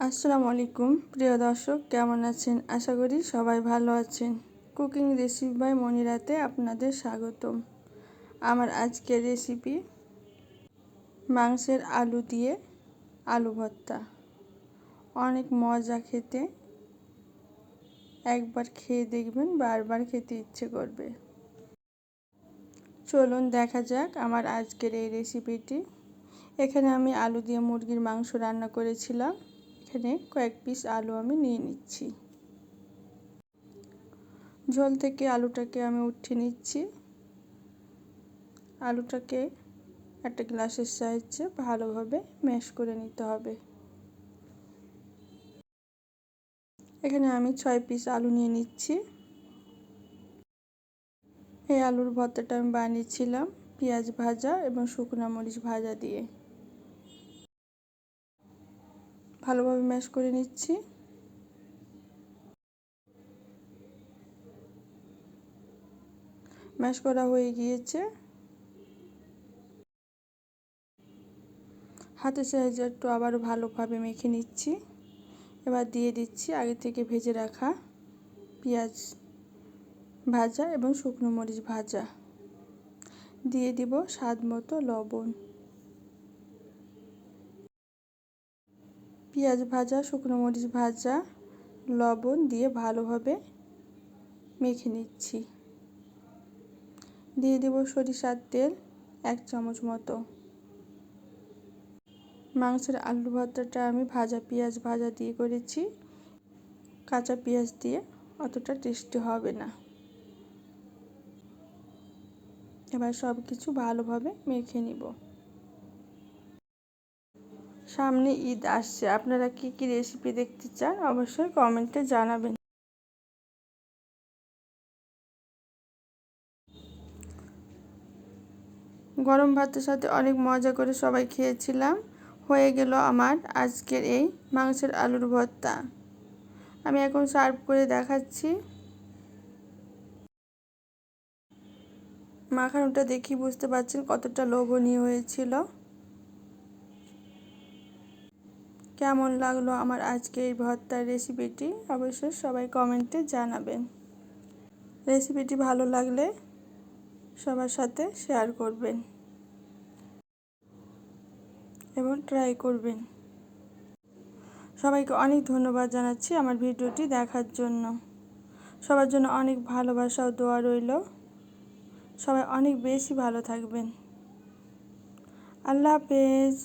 আসসালামু আলাইকুম, প্রিয় দর্শক, কেমন আছেন? আশা করি সবাই ভালো আছেন। কুকিং রেসিপি বাই মনিরাতে আপনাদের স্বাগতম। আমার আজকের রেসিপি মাংসের আলু দিয়ে আলু ভর্তা। অনেক মজা খেতে। একবার খেয়ে দেখবেন, বারবার খেতে ইচ্ছে করবে। চলুন দেখা যাক আমার আজকের এই রেসিপিটি। এখানে আমি আলু দিয়ে মুরগির মাংস রান্না করেছিলাম। এখানে কয়েক পিস আলু আমি নিয়ে নিচ্ছি। ঝোল থেকে আলুটাকে আমি উঠিয়ে নিচ্ছি। আলুটাকে একটা গ্লাসের সাহায্যে ভালোভাবে ম্যাশ করে নিতে হবে। এখানে আমি ছয় পিস আলু নিয়ে নিচ্ছি। এই আলুর ভর্তাটা আমি বানিয়েছিলাম পেঁয়াজ ভাজা এবং শুকনো মরিচ ভাজা দিয়ে। ভালোভাবে ম্যাশ করে নিচ্ছি। ম্যাশ করা হয়ে গিয়েছে। হাতের সাহায্যে একটু আবারও ভালোভাবে মেখে নিচ্ছি। এবার দিয়ে দিচ্ছি আগে থেকে ভেজে রাখা পেঁয়াজ ভাজা এবং শুকনো মরিচ ভাজা। দিয়ে দিব স্বাদ মতো লবণ। পেঁয়াজ ভাজা, শুকনো মরিচ ভাজা, লবণ দিয়ে ভালোভাবে মেখে নিচ্ছি। দিয়ে দেব সরিষার তেল এক চামচ মতো। মাংসের আলু ভর্তাটা আমি ভাজা পেঁয়াজ ভাজা দিয়ে করেছি। কাঁচা পেঁয়াজ দিয়ে অতটা টেস্টি হবে না। এবার সব কিছু ভালোভাবে মেখে নিব। সামনে ঈদ আসছে। আপনারা কি কি রেসিপি দেখতে চান অবশ্যই কমেন্টে জানাবেন। গরম ভাতের সাথে অনেক মজা করে সবাই খেয়েছিলাম। হয়ে গেল আমার আজকের এই মাংসের আলুর ভর্তা। আমি এখন সার্ভ করে দেখাচ্ছি। মাখানোটা দেখি বুঝতে পারছেন কতটা লোভনীয় হয়েছিল। কেমন লাগল আমার আজকে এই ভর্তার রেসিপিটি অবশ্যই সবাই কমেন্টে জানাবেন। রেসিপিটি ভালো লাগলে সবার সাথে শেয়ার করবেন এবং ট্রাই করবেন। সবাইকে অনেক ধন্যবাদ জানাচ্ছি আমার ভিডিওটি দেখার জন্য। সবার জন্য অনেক ভালোবাসা ও দোয়া রইল। সবাই অনেক বেশি ভালো থাকবেন। আল্লাহ হাফেজ।